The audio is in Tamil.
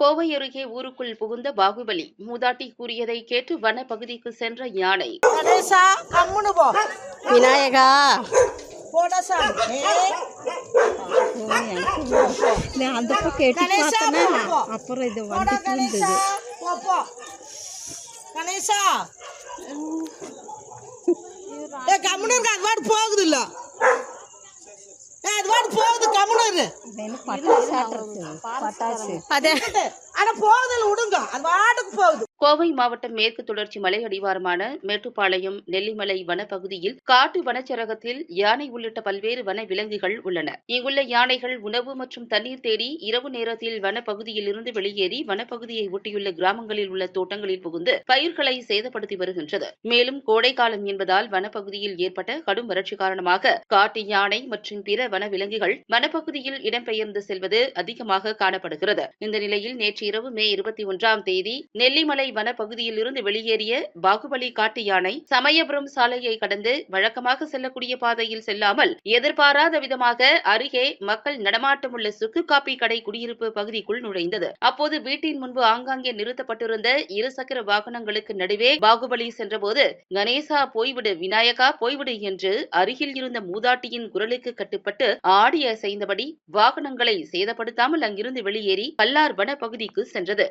கோவை அருகே ஊருக்குள் புகுந்த பாகுபலி. மூதாட்டி கூறியதை கேட்டு வன பகுதிக்கு சென்ற யானை. விநாயகா. அந்த பக்கம் எட்டி. அப்புறம் இது போடா வந்துட்டு கணேசா இருந்தது. போ போ. கணேசா. ஏ கம்முனு இருக்கு அது வாட்டு போகுது இல்ல ஏ அது வாட்டு போகுது கம்முனு இரு அது என்ன பட்டாசு பட்டாசு. அதே அட போகுது இல்ல விடுங்க அது வாட்டுக்கு போகுது. கோவை மாவட்டம் மேற்கு தொடர்ச்சி மலை அடிவாரமான மேட்டுப்பாளையம் நெல்லிமலை வனப்பகுதியில் காட்டு வனச்சரகத்தில் யானை உள்ளிட்ட பல்வேறு வன விலங்குகள் உள்ளன. இங்குள்ள யானைகள் உணவு மற்றும் தண்ணீர் தேடி இரவு நேரத்தில் வனப்பகுதியில் இருந்து வெளியேறி வனப்பகுதியை ஒட்டியுள்ள கிராமங்களில் உள்ள தோட்டங்களில் புகுந்து பயிர்களை சேதப்படுத்தி வருகின்றது. மேலும் கோடைக்காலம் என்பதால் வனப்பகுதியில் ஏற்பட்ட கடும் வறட்சி காரணமாக காட்டு யானை மற்றும் பிற வன விலங்குகள் வனப்பகுதியில் இடம்பெயர்ந்து செல்வது அதிகமாக காணப்படுகிறது. இந்த நிலையில் நேற்று இரவு மே இருபத்தி ஒன்றாம் தேதி நெல்லிமலை வனப்பகுதியில் இருந்து வெளியேறிய பாகுபலி காட்டு யானை சமயபுரம் சாலையை கடந்து வழக்கமாக செல்லக்கூடிய பாதையில் செல்லாமல் எதிர்பாராத விதமாக அருகே மக்கள் நடமாட்டமுள்ள சுக்கு காப்பி கடை குடியிருப்பு பகுதிக்குள் நுழைந்தது. அப்போது வீட்டின் முன்பு ஆங்காங்கே நிறுத்தப்பட்டிருந்த இருசக்கர வாகனங்களுக்கு நடுவே பாகுபலி சென்றபோது கணேசா போய்விடு விநாயகா போய்விடு என்று அருகில் இருந்த மூதாட்டியின் குரலுக்கு கட்டுப்பட்டு ஆடி அசைந்தபடி வாகனங்களை சேதப்படுத்தாமல் அங்கிருந்து வெளியேறி கல்லார் வனப்பகுதிக்கு சென்றது.